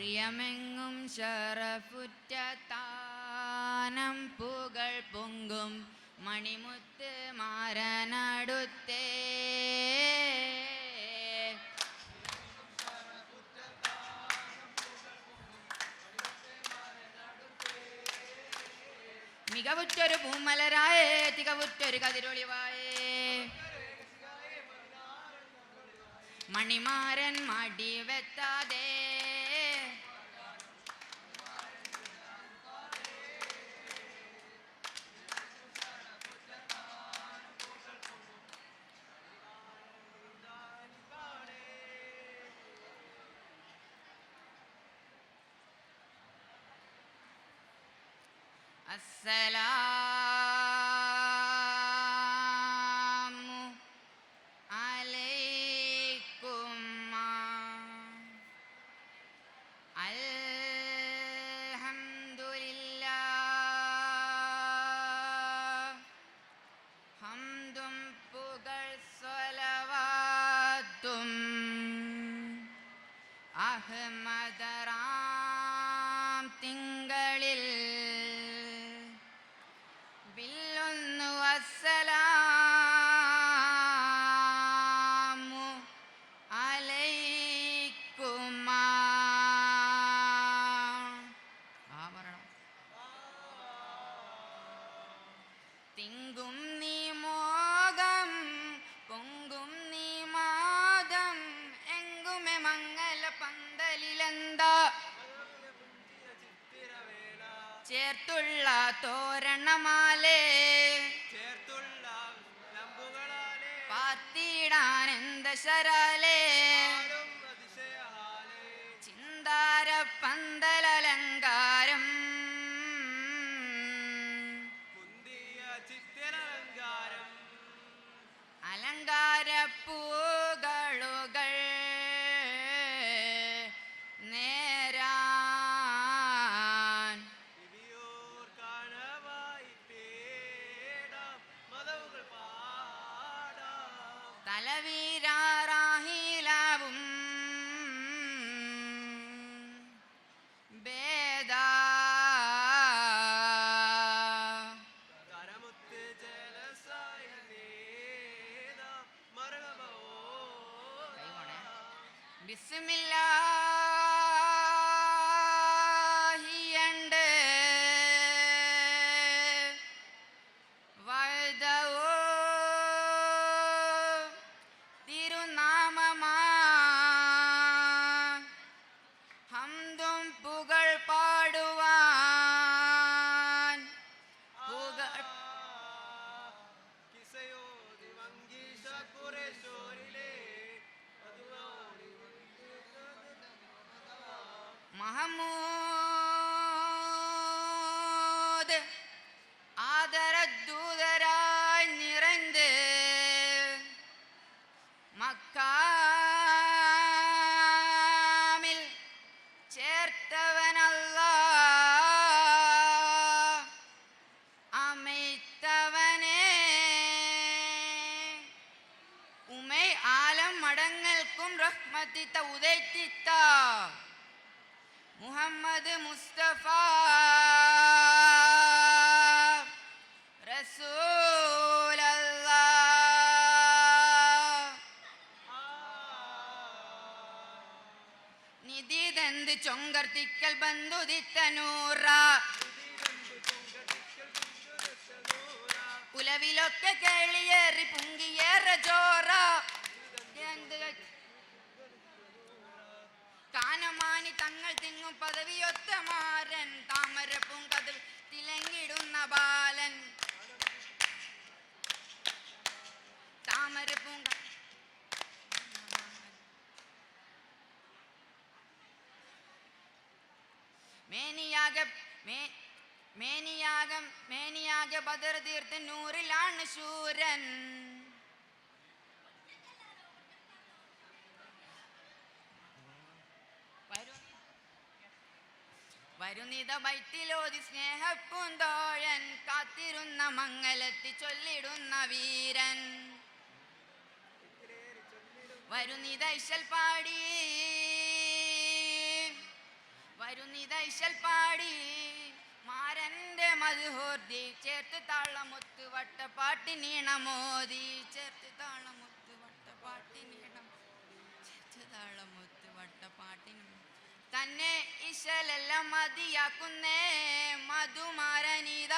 പ്രിയമെങ്ങും ശറഫുറ്റ താനം പുകൾ പൊങ്കും മണിമുത്ത് മികവുറ്റൊരു പൂമലരായേ തികവുറ്റൊരു കതിരൊളിവായേ. മണിമാരൻ മടി വെത്താതേ അസ്സലാമു അലൈക്കും അൽഹംദുലില്ലാ ഹംദും പുകൾ സ്വലവാത്തും അഹ്മദറാം തിങ്കളിൽ തിങ്കും നീ മോകം പൊങ്കും നീ മാതം എങ്കുമെ മംഗല പന്തലിലെന്താ? ചേർത്തുള്ള തോരണമാലേ ചേർത്തുള്ള ലംബുകളാലേ É por بسم الله. മഹമൂദ് ആദരദൂതരായി നിറന്ത് മക്ക ഉമൈ ആലം മടങ്ങൾക്കും റഹ്മത്തിത്ത ഉദയത്തിത്താ നിധി തന്ത് ചൊങ്കർത്തിക്കൽ ബന്ധുദിത്ത നൂറ കുലവിലൊക്കെ കേളിയേറി പുങ്കിയേറെ ചോറ. കാനമാനി തങ്ങൾ തിങ്ങും പദവിയൊത്ത മാരൻ താമരപ്പും കതിൽ തിലങ്ങിടുന്ന ബാലൻ താമരപ്പും ക- മേനിയാക മേ മേനിയാകം മേനിയാക ബദർ തീർത്ത് നൂറിലാണ് ശൂരൻ. വരു വരുന്നിത വൈത്തിലോതി സ്നേഹപ്പൂന്തോഴൻ കാത്തിരുന്ന മംഗലത്തി ചൊല്ലിടുന്ന വീരൻ. വരുന്നിത ഇശൽ പാടി. ഇശൽ പാടി. മാരന്റെ മധുഹോർദി ചേർത്ത് താളമൊത്ത് വട്ടപ്പാട്ടിനീണമോദി ചേർത്ത് താളമൊത്ത് വട്ടപ്പാട്ടിനീണം ചേർത്ത് താളമൊത്ത് വട്ടപ്പാട്ടി തന്നെ ഇശലെല്ലാം മതിയാക്കുന്നേ. മധുമാരനീത